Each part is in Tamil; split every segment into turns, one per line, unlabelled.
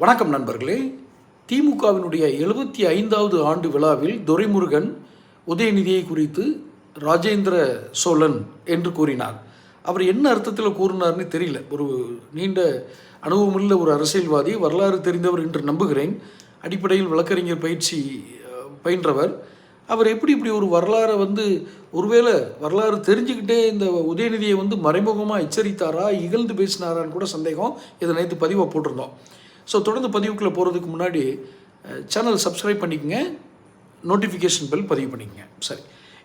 வணக்கம் நண்பர்களே. திமுகவினுடைய எழுபத்தி ஐந்தாவது ஆண்டு விழாவில் துரைமுருகன் உதயநிதியை குறித்து ராஜேந்திர சோழன் என்று கூறினார். அவர் என்ன அர்த்தத்தில் கூறினார்னு தெரியல. ஒரு நீண்ட அனுபவமுள்ள ஒரு அரசியல்வாதி வரலாறு தெரிந்தவர் என்று நம்புகிறேன். அடிப்படையில் வழக்கறிஞர் பயிற்சி பயின்றவர். அவர் எப்படி இப்படி ஒரு வரலாறை வந்து ஒருவேளை வரலாறு தெரிஞ்சுக்கிட்டே இந்த உதயநிதியை வந்து மறைமுகமாக எச்சரித்தாரா இகழ்ந்து பேசினாரான்னு கூட சந்தேகம். இதை நேற்று பதிவாக போட்டிருந்தோம். ஸோ தொடர்ந்து பதிவுக்குள்ளே போகிறதுக்கு முன்னாடி சேனல் சப்ஸ்கிரைப் பண்ணிக்கங்க. நோட்டிஃபிகேஷன் பெல் பதிவு பண்ணிக்கங்க. சரி.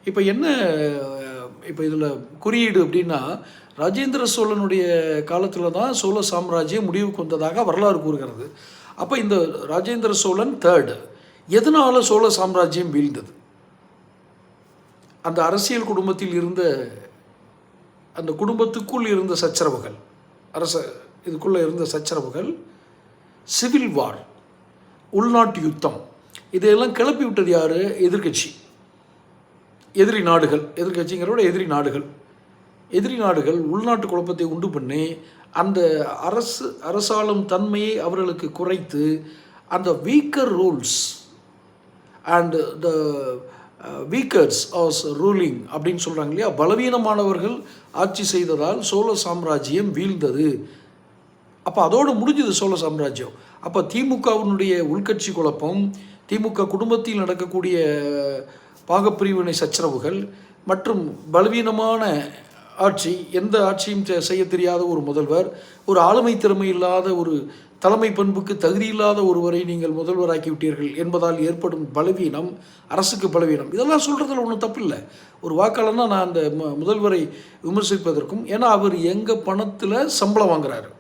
இப்போ என்ன இப்போ இதில் குறியீடு அப்படின்னா ராஜேந்திர சோழனுடைய காலத்தில் தான் சோழ சாம்ராஜ்யம் முடிவுக்கு வந்ததாக வரலாறு கூறுகிறது. அப்போ இந்த ராஜேந்திர சோழன் தேர்டு எதனால் சோழ சாம்ராஜ்யம் வீழ்ந்தது? அந்த அரசியல் குடும்பத்தில் இருந்த அந்த குடும்பத்துக்குள் இருந்த சச்சரவுகள் அரச இதுக்குள்ளே இருந்த சச்சரவுகள் சிவில் வார் உள்நாட்டு யுத்தம் இதையெல்லாம் கிளப்பி விட்டது யார்? எதிர்க்கட்சி. எதிரி நாடுகள். எதிர்க்கட்சிங்கிறத விட எதிரி நாடுகள். எதிரி நாடுகள் உள்நாட்டு குழப்பத்தை உண்டு பண்ணி அந்த அரசு அரசாளும் தன்மையை அவர்களுக்கு குறைத்து அந்த weaker rules and the weakers as ruling அப்படின்னு சொல்கிறாங்க இல்லையா? பலவீனமானவர்கள் ஆட்சி செய்ததால் சோழ சாம்ராஜ்யம் வீழ்ந்தது. அப்போ அதோடு முடிஞ்சது சோழ சாம்ராஜ்யம். அப்போ திமுகவினுடைய உள்கட்சி குழப்பம் திமுக குடும்பத்தில் நடக்கக்கூடிய பாகப்பிரிவினை சச்சரவுகள் மற்றும் பலவீனமான ஆட்சி எந்த ஆட்சியும் செ- செய்ய தெரியாத ஒரு முதல்வர் ஒரு ஆளுமை திறமை இல்லாத ஒரு தலைமை பண்புக்கு தகுதி இல்லாத ஒருவரை நீங்கள் முதல்வராக்கி விட்டீர்கள் என்பதால் ஏற்படும் பலவீனம் அரசுக்கு பலவீனம். இதெல்லாம் சொல்கிறதுல ஒன்றும் தப்பில்லை. ஒரு வாக்காளர்னால் நான் அந்த முதல்வரை விமர்சிப்பதற்கும் ஏன்னா அவர் எங்கள் பணத்தில் சம்பளம் வாங்குறாரு.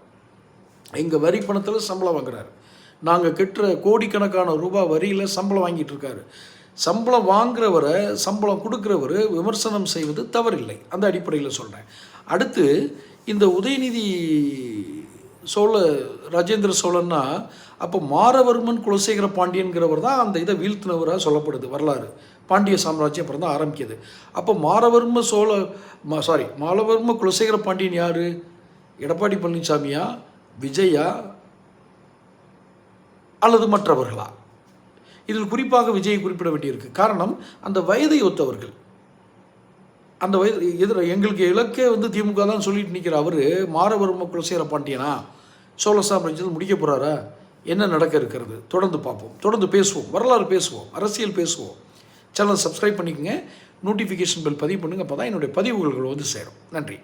எங்கள் வரி பணத்தில் சம்பளம் வாங்குறாரு. நாங்கள் கட்டுற கோடிக்கணக்கான ரூபாய் வரியில் சம்பளம் வாங்கிட்டு இருக்காரு. சம்பளம் வாங்குறவரை சம்பளம் கொடுக்குறவர் விமர்சனம் செய்வது தவறில்லை. அந்த அடிப்படையில் சொல்கிறேன் அடுத்து இந்த உதயநிதி சோழ ராஜேந்திர சோழன்னா அப்போ மாரவர்மன் குலசேகர பாண்டியன்கிறவர் தான் அந்த இதை வீழ்த்தினவராக சொல்லப்படுது வரலாறு. பாண்டிய சாம்ராஜ்யம் அப்புறம் தான் ஆரம்பிக்குது. அப்போ மாரவர்ம சோழ சாரி மாலவர்ம குலசேகர பாண்டியன் யார்? எடப்பாடி பழனிசாமியா? விஜயா அல்லது மற்றவர்களா? இதில் குறிப்பாக விஜயை குறிப்பிட வேண்டியிருக்கு. காரணம் அந்த வயதை ஒத்தவர்கள். அந்த வயது எதிர எங்களுக்கு இலக்கே வந்து திமுக தான் சொல்லிட்டு நிற்கிற அவர் மாரவர்ம குலசேர பாண்டியனா? சோழ சாம்ராஜ்யத்தில் முடிக்க போகிறாரா என்ன நடக்க இருக்கிறது? தொடர்ந்து பார்ப்போம். தொடர்ந்து பேசுவோம். வரலாறு பேசுவோம். அரசியல் பேசுவோம். சேனல் சப்ஸ்கிரைப் பண்ணிக்கங்க. நோட்டிஃபிகேஷன் பெல் பதிவு பண்ணுங்கள் அப்போ தான் என்னுடைய பதிவுகள் வந்து சேரும். நன்றி.